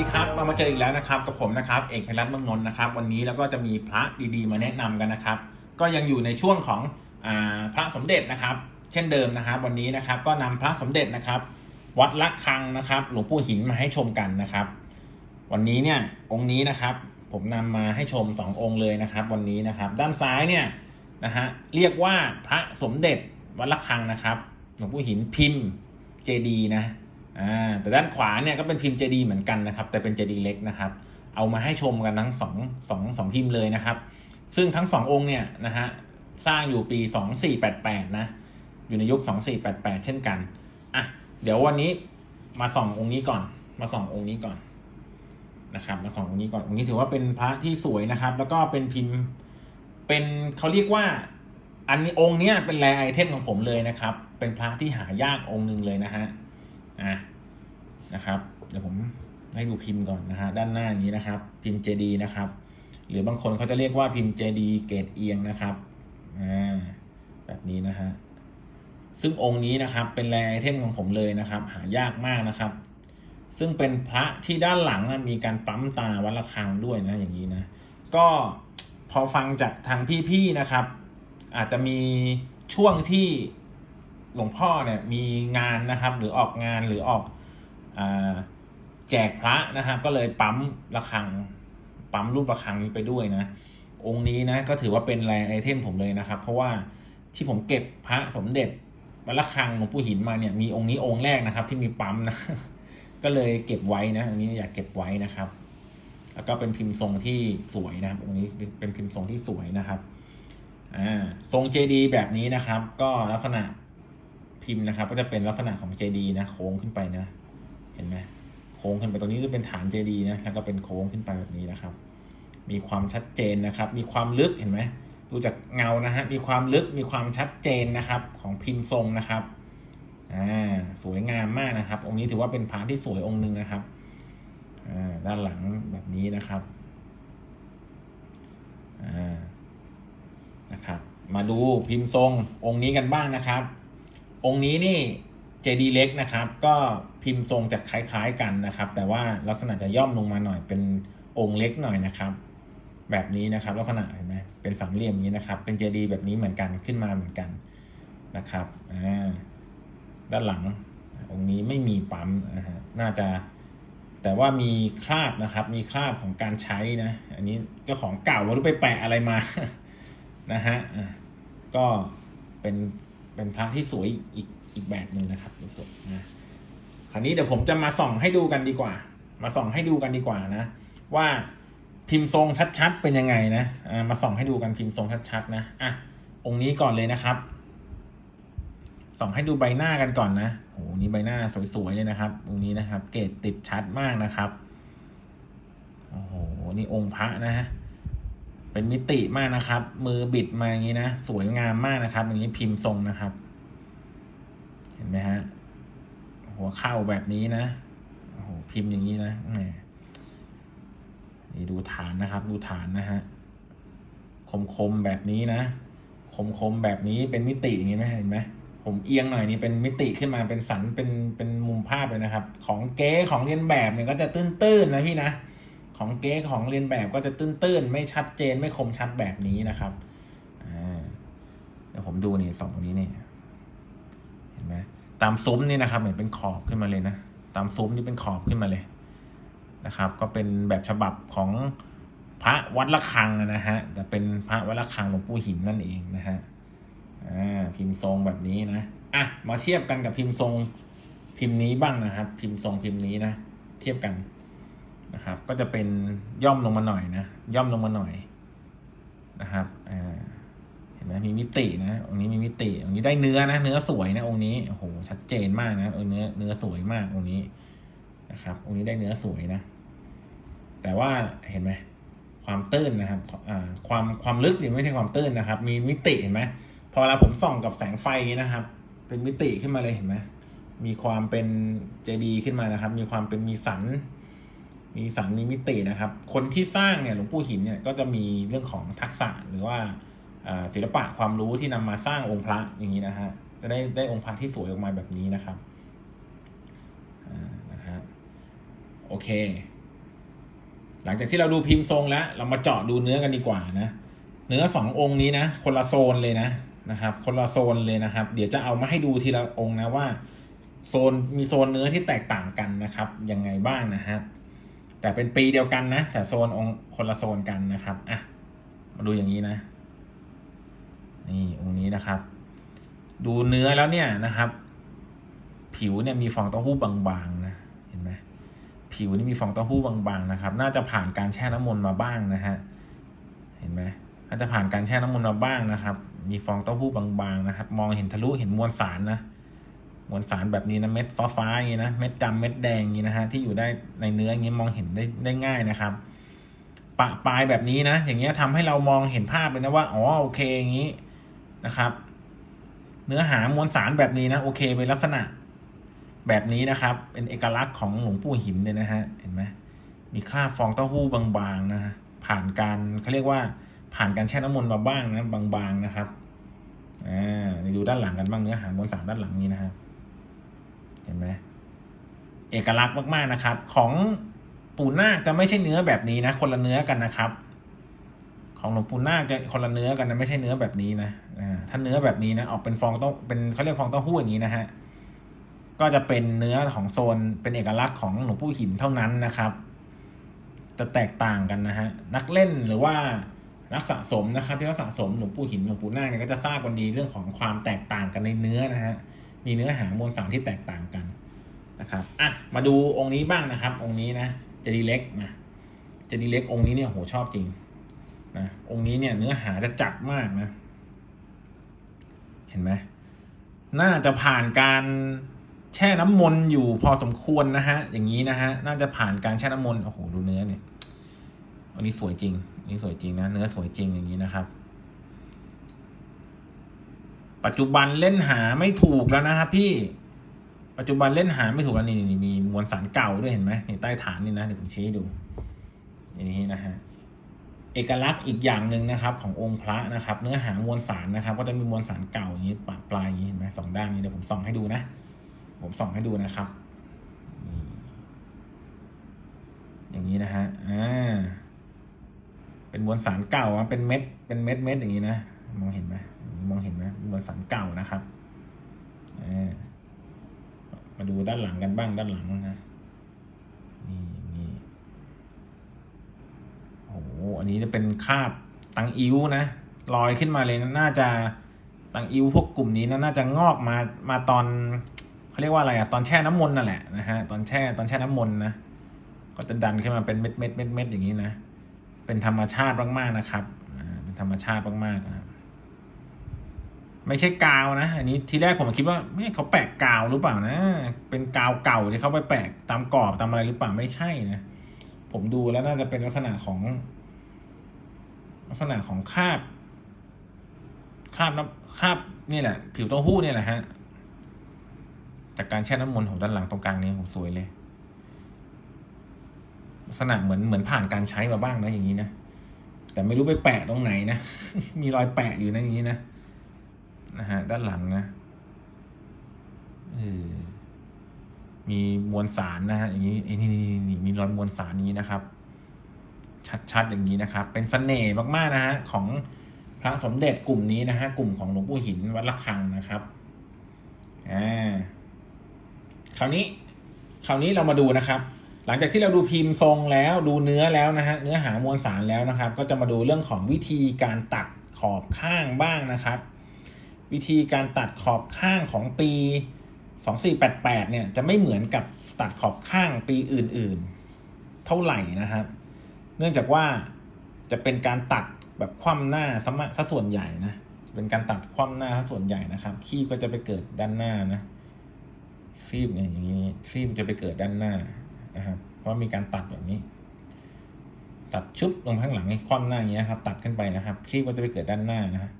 วัสดีครับมามาเจออีกแล้วนะครับกับผมนะครับเอกพลัตเมืองนนท์นะครับ วันนี้แล้วก็จะมีพระดีๆ มาแนะนำกันนะครับ ก็ยังอยู่ในช่วงของอพระสมเด็จนะครับ เช่นเดิมนะครับ วันนี้นะครับก็นำพระสมเด็จนะครับ วัดละคังนะครับหลวงปู่หินมาให้ชมกันนะครับ วันนี้เนี่ยองค์นี้นะครับ ผมนำมาให้ชมสององค์เลยนะครับ วันนี้นะครับ ด้านซ้ายเนี่ยนะฮะเรียกว่าพระสมเด็จวัดละคังนะครับ หลวงปู่หินพิมพ์เจดีนะ อ่าแต่ด้านขวาเนี่ยก็เป็นพิมพ์เจดีเหมือนกันนะครับ แต่เป็นเจดีเล็กนะครับ เอามาให้ชมกันทั้งสองสองสองพิมพ์เลยนะครับ ซึ่งทั้งสององค์เนี่ยนะฮะสร้างอยู่ปี 2488 นะ อยู่ในยุค 2488 เช่นกันอะเดี๋ยววันนี้มาส่ององค์นี้ก่อน มาส่ององค์นี้ก่อนนะครับ มาส่ององค์นี้ก่อนองค์นี้ถือว่าเป็นพระที่สวยนะครับ แล้วก็เป็นพิมพ์เป็นเขาเรียกว่าอันนี้องค์เนี้ยเป็นแรไอเทมของผมเลยนะครับ เป็นพระที่หายากองค์หนึ่งเลยนะฮะอะ นะครับ เดี๋ยวผมให้ดูพิมพ์ก่อนนะฮะด้านหน้านี้นะครับ พิมพ์เจดีนะครับ หรือบางคนเขาจะเรียกว่าพิมพ์เจดีเกรดเอียงนะครับอ่าแบบนี้นะฮะซึ่งองค์นี้นะครับเป็นแรไอเทมของผมเลยนะครับ หายากมากนะครับ ซึ่งเป็นพระที่ด้านหลังนะมีการปั๊มตาวัดระฆังด้วยนะอย่างนี้นะ ก็พอฟังจากทางพี่ๆนะครับ อาจจะมีช่วงที่หลวงพ่อเนี่ยมีงานนะครับ หรือออกงานหรือออก แจกพระนะครับ ก็เลยปั๊มระฆังปั๊มรูประฆังนี้ไปด้วยนะ องค์นี้นะก็ถือว่าเป็นแรไอเทมผมเลยนะครับ เพราะว่าที่ผมเก็บพระสมเด็จวัดระฆังหลวงปู่หินมาเนี่ยมีองค์นี้องค์แรกนะครับ ที่มีปั๊มนะ ก็เลยเก็บไว้นะอันนี้อยากเก็บไว้นะครับ แล้วก็เป็นพิมพ์ทรงที่สวยนะครับองค์นี้เป็นพิมพ์ทรงที่สวยนะครับอ่าทรงเจดีแบบนี้นะครับ ก็ลักษณะพิมพ์นะครับ ก็จะเป็นลักษณะของเจดีนะโค้งขึ้นไปนะ ห็นไหมโค้งขึ้นไปตรงนี้จะเป็นฐานเจดีนะแล้วก็เป็นโค้งขึ้นไปแบบนี้นะครับ มีความชัดเจนนะครับ มีความลึกเห็นไหมดูจากเงานะฮะมีความลึกมีความชัดเจนนะครับของพิมพ์ทรงนะครับอ่าสวยงามมากนะครับ องค์นี้ถือว่าเป็นพระที่สวยองค์หนึ่งนะครับอ่าด้านหลังแบบนี้นะครับอ่านะครับ มาดูพิมพ์ทรงองค์นี้กันบ้างนะครับ องค์นี้นี่ เจดีเล็กนะครับ ก็พิมพ์ทรงจะคล้ายๆกันนะครับ แต่ว่าลักษณะจะย่อมลงมาหน่อยเป็นองค์เล็กหน่อยนะครับ แบบนี้นะครับ ลักษณะเห็นไหมเป็นสามเหลี่ยมนี้นะครับ เป็นเจดีแบบนี้เหมือนกันขึ้นมาเหมือนกันนะครับอ่าด้านหลังองค์นี้ไม่มีปั๊มนะฮะน่าจะแต่ว่ามีคราบนะครับ มีคราบของการใช้นะ อันนี้เจ้าของเก่าไม่รู้ไปแปะอะไรมานะฮะก็เป็นเป็นพระที่สวยอีก อีกแบบหนึ่งนะครับรู้สึกนะคราวนี้เดี๋ยวผมจะมาส่องให้ดูกันดีกว่า มาส่องให้ดูกันดีกว่านะ ว่าพิมพ์ทรงชัดๆ เป็นยังไงนะอ่ามาส่องให้ดูกันพิมพ์ทรงชัดๆนะอะองค์นี้ก่อนเลยนะครับ ส่องให้ดูใบหน้ากันก่อนนะโอ้โหนี่ใบหน้าสวยๆเลยนะครับองค์นี้นะครับ เกรดติดชัดมากนะครับโอ้โหนี่องค์พระนะฮะเป็นมิติมากนะครับ มือบิดมาอย่างนี้นะ สวยงามมากนะครับอย่างนี้พิมพ์ทรงนะครับ ห็นไหมฮะ หัวเข่าแบบนี้นะโอ้โหพิมพ์อย่างนี้นะแหมนี่ดูฐานนะครับ ดูฐานนะฮะคมคมแบบนี้นะคมคมแบบนี้เป็นมิติอย่างนี้ไหมเห็นไหมผมเอียงหน่อยนี่เป็นมิติขึ้นมาเป็นสันเป็นเป็นมุมภาพเลยนะครับ ของเก๊ของเรียนแบบเนี่ยก็จะตื้นๆนะพี่นะของเก๊ของเรียนแบบก็จะตื้นๆไม่ชัดเจนไม่คมชัดแบบนี้นะครับอ่าเดี๋ยวผมดูนี่สองตรงนี้นี่เห็นไหม ตามซุ้มนี่นะครับเหมือนเป็นขอบขึ้นมาเลยนะ ตามซุ้มนี่เป็นขอบขึ้นมาเลยนะครับ ก็เป็นแบบฉบับของพระวัดละคังนะฮะแต่เป็นพระวัดละคังหลวงปู่หินนั่นเองนะฮะอ่าพิมพ์ทรงแบบนี้นะอะมาเทียบกันกับพิมพ์ทรงพิมพ์นี้บ้างนะครับ พิมพ์ทรงพิมพ์นี้นะเทียบกันนะครับ ก็จะเป็นย่อมลงมาหน่อยนะ ย่อมลงมาหน่อยนะครับอ่า นไหมมีมิตินะองค์นี้มีมิติองค์นี้ได้เนื้อนะ เนื้อสวยนะองค์นี้โอ้โหชัดเจนมากนะเออเนื้อเนื้อสวยมากองค์นี้นะครับองค์นี้ได้เนื้อสวยนะ แต่ว่าเห็นไหมความตื้นนะครับอ่าความความลึกนี่ไม่ใช่ความตื้นนะครับ มีมิติเห็นไหมพอเวลาผมส่องกับแสงไฟนี้นะครับ เป็นมิติขึ้นมาเลยเห็นไหมมีความเป็นเจดีขึ้นมานะครับ มีความเป็นมีสัน มีสันมีมิตินะครับ คนที่สร้างเนี่ยหลวงปู่หินเนี่ยก็จะมีเรื่องของทักษะหรือว่า ศิลปะความรู้ที่นำมาสร้างองค์พระอย่างนี้นะฮะจะได้ได้องค์พระที่สวยออกมาแบบนี้นะครับนะฮะโอเค หลังจากที่เราดูพิมพ์ทรงแล้ว เรามาเจาะดูเนื้อกันดีกว่านะ เนื้อสององค์นี้นะ คนละโซนเลยนะนะครับ คนละโซนเลยนะครับ เดี๋ยวจะเอามาให้ดูทีละองค์นะว่า โซนมีโซนเนื้อที่แตกต่างกันนะครับยังไงบ้างนะครับแต่เป็นปีเดียวกันนะ แต่โซนองค์คนละโซนกันนะครับอะมาดูอย่างนี้นะ นี่องค์นี้นะครับ ดูเนื้อแล้วเนี่ยนะครับ ผิวเนี่ยมีฟองเต้าหู้บางๆนะเห็นไหมผิวนี่มีฟองเต้าหู้บางๆนะครับ น่าจะผ่านการแช่น้ำมนต์มาบ้างนะฮะเห็นไหมน่าจะผ่านการแช่น้ำมนต์มาบ้างนะครับ มีฟองเต้าหู้บางๆนะครับ มองเห็นทะลุเห็นมวลสารนะมวลสารแบบนี้นะเม็ดฟ้าๆอย่างนี้นะเม็ดดำเม็ดแดงอย่างนี้นะฮะที่อยู่ได้ในเนื้ออย่างนี้มองเห็นได้ได้ง่ายนะครับ ปะปลายแบบนี้นะ อย่างเงี้ยทำให้เรามองเห็นภาพเลยนะว่าอ๋อโอเคอย่างนี้ นะครับ เนื้อหามวลสารแบบนี้นะโอเคเป็นลักษณะแบบนี้นะครับ เป็นเอกลักษณ์ของหลวงปู่หินเลยนะฮะเห็นไหมมีคราบฟองเต้าหู้บางๆนะฮะผ่านการเขาเรียกว่าผ่านการแช่น้ำมนต์มาบ้างนะบางๆนะครับอ่าดูด้านหลังกันบ้างเนื้อหามวลสารด้านหลังนี้นะครับ เห็นไหมเอกลักษณ์มากๆนะครับ ของปู่นาคจะไม่ใช่เนื้อแบบนี้นะ คนละเนื้อกันนะครับ ของหลวงปู่นาคจะคนละเนื้อกันนะไม่ใช่เนื้อแบบนี้นะถ้าเนื้อแบบนี้นะออกเป็นฟองต้าเป็นเขาเรียกฟองเต้าหู้อย่างนี้นะฮะก็จะเป็นเนื้อของโซนเป็นเอกลักษณ์ของหลวงปู่หินเท่านั้นนะครับ จะแตกต่างกันนะฮะนักเล่นหรือว่านักสะสมนะครับที่เขาสะสมหลวงปู่หินหลวงปู่นาคเนี่ยก็จะทราบกันดีเรื่องของความแตกต่างกันในเนื้อนะฮะมีเนื้อหามวลสารที่แตกต่างกันนะครับอะมาดูองค์นี้บ้างนะครับ องค์นี้นะเจดีเล็กนะเจดีเล็กองค์นี้เนี่ยโหชอบจริง นะองค์นี้เนี่ยเนื้อหาจะจัดมากนะ เห็นไหมน่าจะผ่านการแช่น้ำมนต์อยู่พอสมควรนะฮะ อย่างนี้นะฮะ น่าจะผ่านการแช่น้ำมนต์โอ้โหดูเนื้อเนี่ยอันนี้สวยจริงอันนี้สวยจริงนะเนื้อสวยจริงอย่างนี้นะครับ ปัจจุบันเล่นหาไม่ถูกแล้วนะครับพี่ปัจจุบันเล่นหาไม่ถูกแล้วนี่นี่มีมวลสารเก่าด้วยเห็นไหมนี่ใต้ฐานนี่นะเดี๋ยวผมชี้ให้ดูอย่างนี้นะฮะ เอกลักษณ์อีกอย่างหนึ่งนะครับ ขององค์พระนะครับ เนื้อหามวลสารนะครับ ก็จะมีมวลสารเก่าอย่างนี้ปะปลายอย่างนี้เห็นไหมสองด้านนี้เดี๋ยวผมส่องให้ดูนะ ผมส่องให้ดูนะครับ อย่างนี้นะฮะอ่าเป็นมวลสารเก่าเป็นเม็ด เป็นเม็ดเม็ดอย่างนี้นะมองเห็นไหมมองเห็นไหมมวลสารเก่านะครับอ่ามาดูด้านหลังกันบ้างด้านหลังนะนี่นี่โอันนี้จะเป็นคาบตังอิ้วนะลอยขึ้นมาเลยนะน่าจะตังอิ้วพวกกลุ่มนี้นะน่าจะงอกมามาตอนเขาเรียกว่าอะไรอะตอนแช่น้ำมนต์นั่นแหละนะฮะตอนแช่ตอนแช่น้ำมนต์นะก็จะดันขึ้นมาเป็นเม็ดเม็ดเม็ดเม็ดอย่างนี้นะเป็นธรรมชาติมากๆนะครับเป็นธรรมชาติมากๆนะไม่ใช่กาวนะ อันนี้ทีแรกผมคิดว่าไม่เขาแปะกาวหรือเปล่านะ เป็นกาวเก่าที่เขาไปแปะตามกรอบตามอะไรหรือเปล่าไม่ใช่นะผมดูแล้วน่าจะเป็นลักษณะของ ลักษณะของคราบคราบน้ำคราบนี่แหละ ผิวเต้าหู้เนี่ยแหละฮะจากการแช่น้ำมนต์ของด้านหลังตรงกลางนี้ผมสวยเลย ลักษณะเหมือนเหมือนผ่านการใช้มาบ้างนะอย่างนี้นะแต่ไม่รู้ไปแปะตรงไหนนะ มีรอยแปะอยู่นะอย่างนี้นะ นะฮะ ด้านหลังนะเออมีมวลสารนะฮะอย่างนี้ไอ้นี่นี่มีรอยมวลสารนี้นะครับ ชัดๆอย่างนี้นะครับ เป็นเสน่ห์มากๆนะฮะของพระสมเด็จกลุ่มนี้นะฮะกลุ่มของหลวงปู่หินวัดระฆังนะครับอ่าคราวนี้คราวนี้เรามาดูนะครับ หลังจากที่เราดูพิมพ์ทรงแล้วดูเนื้อแล้วนะฮะเนื้อหามวลสารแล้วนะครับ ก็จะมาดูเรื่องของวิธีการตัดขอบข้างบ้างนะครับ วิธีการตัดขอบข้างของปี 2488เนี่ยจะไม่เหมือนกับตัดขอบข้างปีอื่น ๆ เท่าไหร่นะครับ เนื่องจากว่าจะเป็นการตัดแบบคว่ำหน้าซะมะซะส่วนใหญ่นะ เป็นการตัดคว่ำหน้าซะส่วนใหญ่นะครับคีบก็จะไปเกิดด้านหน้านะครีบอย่างนี้ครีบจะไปเกิดด้านหน้านะครับเพราะมีการตัดแบบนี้ ตัดชุบลงข้างหลังนี่คว่ำหน้าอย่างเงี้ครับ ตัดขึ้นไปนะครับครีบก็จะไปเกิดด้านหน้านะฮะ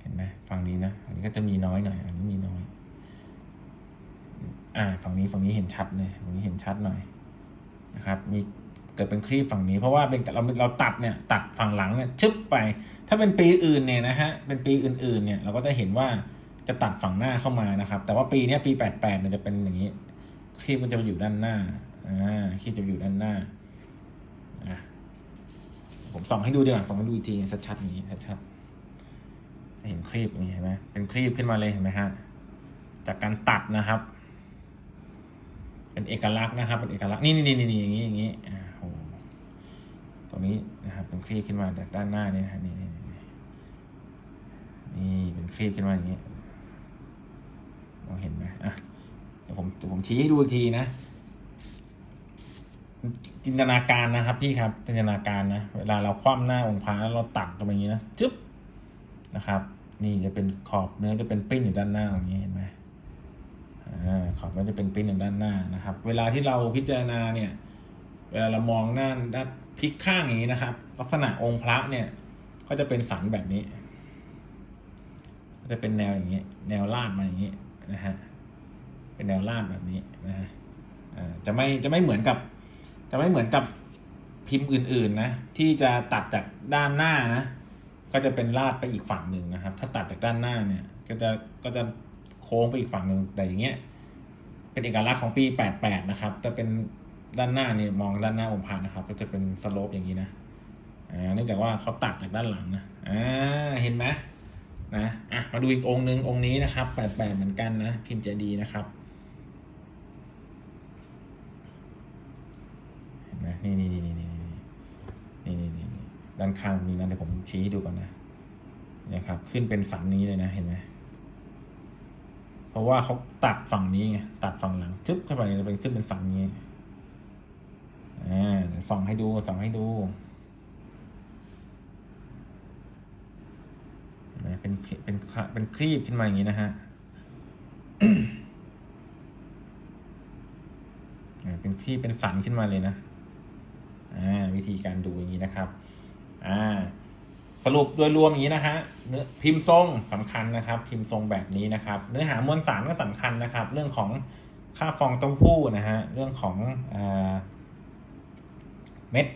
เห็นไหมฝั่งนี้นะอันนี้ก็จะมีน้อยหน่อยอันนี้มีน้อย อ่าฝั่งนี้ฝั่งนี้เห็นชัดเลยฝั่งนี้เห็นชัดหน่อยนะครับ มี เกิดเป็นคลีบฝั่งนี้ เพราะว่าเป็นเราเราตัดเนี่ยตัดฝั่งหลังเนี่ยชึบไป ถ้าเป็นปีอื่นเนี่ยนะฮะเป็นปีอื่นๆเนี่ยเราก็จะเห็นว่าจะตัดฝั่งหน้าเข้ามานะครับ แต่ว่าปีนี้ปีแปดแปดเนี่ยจะเป็นอย่างนี้คลีบมันจะอยู่ด้านหน้าอ่าคลีบจะอยู่ด้านหน้าผมส่องให้ดูดีกว่าส่องให้ดูอีกทีชัดๆอย่างนี้ชัดๆจะเห็นครีบนี้เห็นไหมเป็นครีบขึ้นมาเลยเห็นไหมฮะจากการตัดนะครับ เป็นเอกลักษณ์นะครับ เป็นเอกลักษณ์นี่นี่นี่นี่อย่างนี้อย่างนี้อ่า รงนี้นะครับเป็นครีบขึ้นมาจากด้านหน้านี่นะฮะนี่นี่นี่นี่เป็นครีบขึ้นมาอย่างนี้มองเห็นไหมอะเดี๋ยวผมเดี๋ยวผมชี้ให้ดูอีกทีนะ จินตนาการนะครับพี่ครับ จินตนาการนะเวลาเราคว่ำหน้าองค์พระแล้วเราตัดตรงนี้นะจึ๊บนะครับ นี่จะเป็นขอบเนื้อจะเป็นปิ้นอยู่ด้านหน้าอย่างนี้เห็นไหมอ่าขอบมันจะเป็นปิ้นอยู่ด้านหน้านะครับ เวลาที่เราพิจารณาเนี่ย เวลาเรามองหน้าด้านพลิกข้างอย่างนี้นะครับ ลักษณะองค์พระเนี่ยก็จะเป็นสันแบบนี้ ก็จะเป็นแนวอย่างนี้ แนวลาดมาอย่างนี้นะฮะเป็นแนวลาดแบบนี้นะฮะจะไม่จะไม่เหมือนกับ จะไม่เหมือนกับพิมพ์อื่นๆนะที่จะตัดจากด้านหน้านะ ก็จะเป็นลาดไปอีกฝั่งหนึ่งนะครับ ถ้าตัดจากด้านหน้าเนี่ย ก็จะก็จะโค้งไปอีกฝั่งหนึ่งแต่อย่างเงี้ยเป็นเอกลักษณ์ของปี 88 นะครับแต่เป็น ด้านหน้าเนี่ยมองด้านหน้าองค์พระนะครับ ก็จะเป็นสโลปอย่างนี้นะอ่าเนื่องจากว่าเขาตัดจากด้านหลังนะอ่าเห็นไหมนะอะมาดูอีกองค์หนึ่งองค์นี้นะครับ88เหมือนกันนะพิมพ์เจดีนะครับเห็นไหมนี่นี่นี่นี่นี่นี่นี่นี่นี่ด้านข้างนี้นะเดี๋ยวผมชี้ให้ดูก่อนนะนี่ยครับ ขึ้นเป็นฝั่งนี้เลยนะเห็นไหมเพราะว่าเขาตัดฝั่งนี้ไงตัดฝั่งหลังจึ๊บเข้าไปจะเป็นขึ้นเป็นฝั่งนี้ อ่าส่องให้ดูส่องให้ดูเห็นไหมเป็นเป็นเป็นครีบขึ้นมาอย่างนี้นะฮะอ่าเป็นที่เป็นสันขึ้นมาเลยนะอ่าวิธีการดูอย่างนี้นะครับอ่าสรุปโดยรวมอย่างนี้นะฮะเนื้อพิมพ์ทรงสำคัญนะครับ พิมพ์ทรงแบบนี้นะครับ เนื้อหามวลสารก็สำคัญนะครับ เรื่องของค่าฟองเต้าหู้นะฮะเรื่องของอ่า ม็ด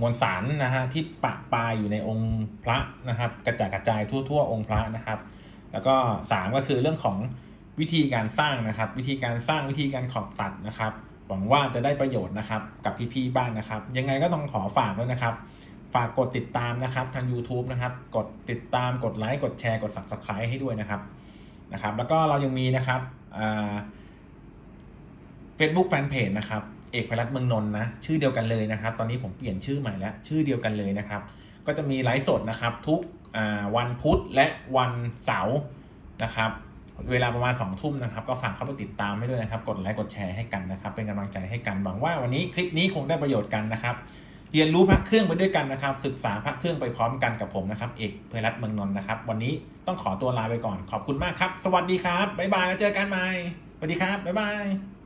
มวลสารนะฮะที่ปะปายอยู่ในองค์พระนะครับ กระจายกระจายทั่ว ๆ องค์พระนะครับ แล้วก็สามก็คือเรื่องของวิธีการสร้างนะครับ วิธีการสร้างวิธีการขอบตัดนะครับ หวังว่าจะได้ประโยชน์นะครับ กับพี่ๆบ้านนะครับ ยังไงก็ต้องขอฝากด้วยนะครับ ฝากกดติดตามนะครับทาง YouTube นะครับ กดติดตามกดไลค์กดแชร์กด Subscribe ให้ด้วยนะครับนะครับ แล้วก็เรายังมีนะครับเฟซบุ๊กแฟนเพจนะครับ เอกพรัตเมืองนนท์นะชื่อเดียวกันเลยนะครับ ตอนนี้ผมเปลี่ยนชื่อใหม่แล้วชื่อเดียวกันเลยนะครับ ก็จะมีไลฟ์สดนะครับทุกวันพุธและวันเสาร์นะครับ เวลาประมาณ2องทุ่มนะครับ ก็ฝากเข้าไปติดตามให้ด้วยนะครับ กดไลค์กดแชร์ให้กันนะครับ เป็นกำลังใจให้กันหวังว่าวันนี้คลิปนี้คงได้ประโยชน์กันนะครับ เรียนรู้พระเครื่องไปด้วยกันนะครับ ศึกษาพระเครื่องไปพร้อมกันกับผมนะครับ เอกเพรัตเมืองนนท์นะครับ วันนี้ต้องขอตัวลาไปก่อนขอบคุณมากครับ สวัสดีครับบ๊ายบายแล้วเจอกันใหม่สวัสดีครับบ๊ายบาย